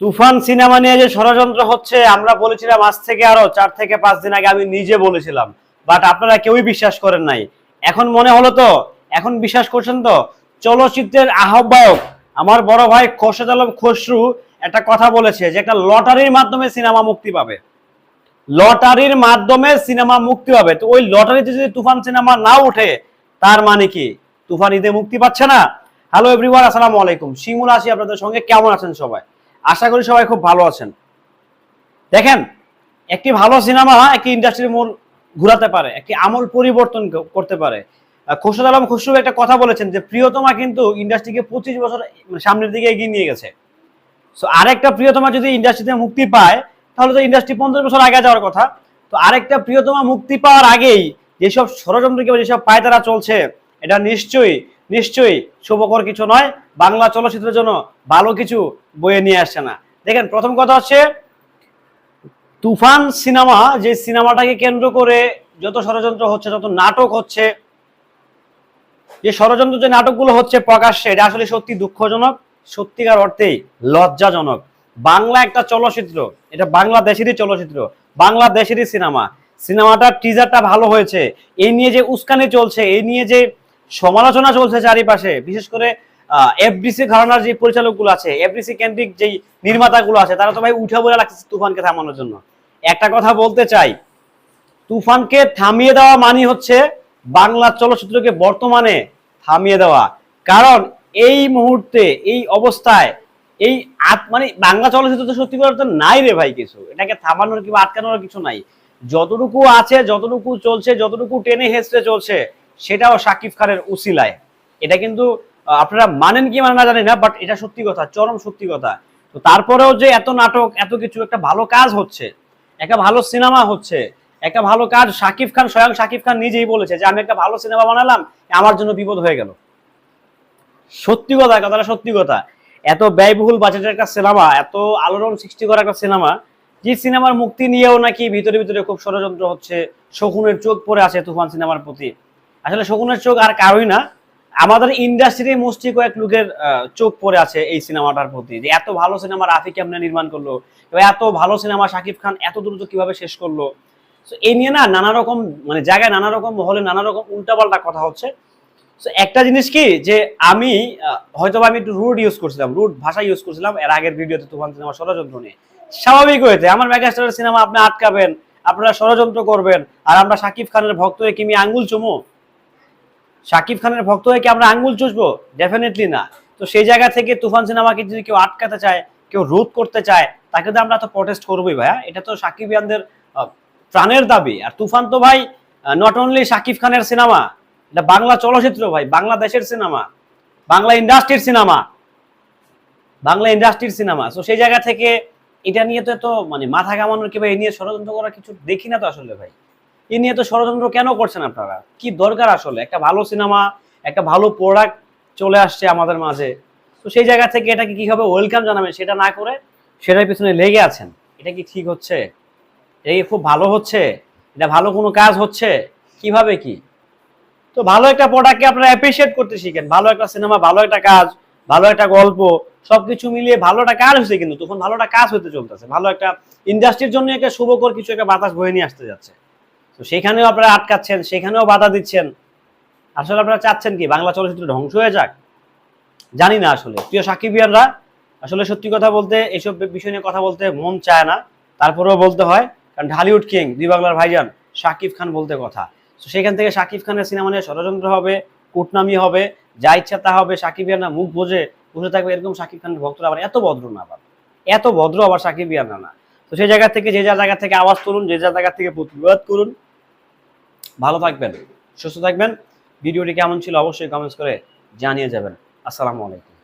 তুফান cinema নিয়ে যে ষড়যন্ত্র হচ্ছে, আমরা বলেছিলাম আজ থেকে আরও চার থেকে পাঁচ দিন আগে আমি নিজে বলেছিলাম, বাট আপনারা কেউই বিশ্বাস করেন নাই। এখন মনে হলো তো, এখন বিশ্বাস করছেন তো? চলচ্চিত্রের আহ্বায়ক আমার বড় ভাই খোরশেদ আলম খসরু একটা কথা বলেছে যে একটা লটারির মাধ্যমে সিনেমা মুক্তি পাবে। লটারির মাধ্যমে সিনেমা মুক্তি পাবে। তো ওই লটারিতে যদি তুফান সিনেমা না উঠে তার মানে কি? তুফান ঈদে মুক্তি পাচ্ছে না? হ্যালো এভরিওয়ান আসসালামু আলাইকুম। শিমুল আসি আপনাদের সঙ্গে। কেমন আছেন সবাই? আশা করি সবাই খুব ভালো আছেন। দেখেন, একটি ভালো সিনেমা একটি ইন্ডাস্ট্রির মূল ঘুরাতে পারে, একটি আমল পরিবর্তন করতে পারে। খোরশেদ আলম খসরু একটা কথা বলেছেন যে, প্রিয়তমা কিন্তু ইন্ডাস্ট্রিকে পঁচিশ বছর মানে সামনের দিকে এগিয়ে নিয়ে গেছে। সো আরেকটা প্রিয়তমা যদি ইন্ডাস্ট্রিতে মুক্তি পায়, তাহলে তো ইন্ডাস্ট্রি পঞ্চাশ বছর আগে যাওয়ার কথা। তো আরেকটা প্রিয়তমা মুক্তি পাওয়ার আগেই যেসব ষড়যন্ত্র কিংবা যেসব পায়তারা চলছে, এটা নিশ্চয়ই নিশ্চয়ই শুভকর কিছু নয়, বাংলা চলচ্চিত্রের জন্য ভালো কিছু বয়ে নিয়ে আসছে না। দেখেন, প্রথম কথা হচ্ছে, তুফান সিনেমা, যে সিনেমাটাকে কেন্দ্র করে যত ষড়যন্ত্র হচ্ছে, যত নাটক হচ্ছে, যে ষড়যন্ত্র যে নাটকগুলো হচ্ছে প্রকাশ্যে, এটা আসলে সত্যি দুঃখজনক, সত্যিকার অর্থেই লজ্জাজনক। বাংলা একটা চলচ্চিত্র, এটা বাংলাদেশেরই চলচ্চিত্র, বাংলাদেশেরই সিনেমা। সিনেমাটার টিজারটা ভালো হয়েছে, এই নিয়ে যে উস্কানি চলছে, এই নিয়ে যে সমালোচনা চলছে চারিপাশে, বিশেষ করে এফডিসি ঘরানার যে পরিচালকগুলো আছে এফডিসি কেন্দ্রিক যেই নির্মাতাগুলো আছে, তারা তো ভাই উঠে বলে তুফানকে থামানোর জন্য। একটা কথা বলতে চাই, তুফানকে থামিয়ে দেওয়া হচ্ছে বাংলা চলচ্চিত্রকে বর্তমানে থামিয়ে দেওয়া। কারণ এই মুহূর্তে, এই অবস্থায়, এই মানে বাংলা চলচ্চিত্র তো সত্যি তো নাই রে ভাই কিছু। এটাকে থামানোর কিংবা আটকানোর কিছু নাই। যতটুকু আছে, যতটুকু চলছে, যতটুকু টেনে হেসড়ে চলছে সেটাও শাকিব খানের উসিলায়। এটা কিন্তু আপনারা মানেন কি মানে না জানি না বাট এটা সত্যি কথা, চরম সত্যি কথা। তো তারপরেও যে এত নাটক, এত কিছু, একটা ভালো কাজ হচ্ছে, একটা ভালো সিনেমা হচ্ছে, একটা ভালো কাজ শাকিব খান, স্বয়ং শাকিব খান নিজেই বলেছে যে, আমি একটা ভালো সিনেমা বানালাম, আমার জন্য বিপদ হয়ে গেল। সত্যি কথা, কথাটা সত্যি কথা। এত ব্যয়বহুল বাজেটের একটা সিনেমা, এত আলোড়ন সৃষ্টি করা একটা সিনেমা, যে সিনেমার মুক্তি নিয়েও নাকি ভিতরে ভিতরে খুব ষড়যন্ত্র হচ্ছে, শকুনের চোখ পড়ে আছে তুফান সিনেমার প্রতি। আসলে শকুনের চোখ আর কারোই না। আমাদের ইন্ডাস্ট্রির মুষ্টি কয়েক লোকের চোখ পড়ে আছে এই সিনেমাটার প্রতি। যে এত ভালো সিনেমা রাফি কেমনে নির্মাণ করল এত ভালো সিনেমা শাকিব খান এত দ্রুত কীভাবে শেষ করল। তো এই নিয়ে না নানা রকম মানে জায়গায় নানা রকম, মহলে নানা রকম উল্টাপাল্টা কথা হচ্ছে। তো একটা জিনিস কি, যে আমি হয়তো আমি একটু রুট ইউজ করছিলাম রুট ভাষা ইউজ করছিলাম, এর আগের ভিডিওতে তুফান সিনেমা ষড়যন্ত্র নিয়ে। স্বাভাবিক হয়েছে, আমার মেগাস্টারের সিনেমা আপনি আটকাবেন, আপনারা ষড়যন্ত্র করবেন, আর আমরা শাকিব খানের ভক্ত কি আমি আঙ্গুল চুমো? শাকিব খানের ভক্ত হয়ে কি আমরা আঙ্গুল চুষবো? ডেফিনেটলি না। তো সেই জায়গা থেকে তুফান সিনেমাকে যদি কেউ আটকাতে চায়, কেউ রোধ করতে চায়, তাকে তো আমরা তো প্রটেস্ট করবোই ভাইয়া। এটা তো শাকিব ইয়ানদের প্রাণের দাবি। আর তুফান তো ভাই নট অনলি শাকিব খানের সিনেমা, এটা বাংলা চলচ্চিত্র ভাই, বাংলাদেশের সিনেমা, বাংলা ইন্ডাস্ট্রির সিনেমা, বাংলা ইন্ডাস্ট্রির সিনেমা। তো সেই জায়গা থেকে এটা নিয়ে তো মানে মাথা কামানোর কিংবা এ নিয়ে ষড়যন্ত্র করা কিছু দেখি না তো আসলে ভাই। এ নিয়ে তো ষড়যন্ত্র কেন করছেন আপনারা? কি দরকার আসলে? একটা ভালো সিনেমা, একটা ভালো প্রোডাক্ট চলে আসছে আমাদের মাঝে। তো সেই জায়গা থেকে এটাকে কীভাবে ওয়েলকাম জানাবেন সেটা না করে সেটার পিছনে লেগে আছেন? এটা কি ঠিক হচ্ছে? এটা কি খুব ভালো হচ্ছে? এটা ভালো কোনো কাজ হচ্ছে? কীভাবে কি? তো ভালো একটা প্রোডাক্টকে আপনারা অ্যাপ্রিসিয়েট করতে শিখেন। ভালো একটা সিনেমা, ভালো একটা কাজ, ভালো একটা গল্প, সবকিছু মিলিয়ে ভালো একটা কাজ হয়েছে কিন্তু? তখন ভালো একটা কাজ হতে চলতেছে। ভালো একটা ইন্ডাস্ট্রির জন্য একটা শুভকর কিছু একটা বাতাস বয়ে নিয়ে আসতে যাচ্ছে। তো সেখানেও আপনারা আটকাচ্ছেন, সেখানেও বাধা দিচ্ছেন। আসলে আপনারা চাচ্ছেন কি, বাংলা চলচ্চিত্র ধ্বংস হয়ে যাক? জানি না আসলে। প্রিয় সাকিবিয়ানরা, আসলে সত্যি কথা বলতে এইসব বিষয় নিয়ে কথা বলতে মন চায় না। তারপরেও বলতে হয়, কারণ ঢালিউড কিং, দুই বাংলার ভাইজান, শাকিব খান বলতে কথা। তো সেখান থেকে শাকিব খানের সিনেমা নিয়ে ষড়যন্ত্র হবে, কুটনামি হবে, যা ইচ্ছা তা হবে, সাকিবিয়ানরা মুখ বোঝে বসে থাকবে, এরকম শাকিব খানের ভক্তরা আবার এত ভদ্র না আবার। এত ভদ্র আবার সাকিবিয়ানরা না। তো সেই জায়গা থেকে, যে যা জায়গা থেকে আওয়াজ তুলুন, যে যা জায়গা থেকে প্রতিবাদ করুন ভালো থাকবেন সুস্থ থাকবেন। ভিডিওটি কেমন ছিল অবশ্যই কমেন্টস করে জানিয়ে যাবেন। আসসালামু আলাইকুম।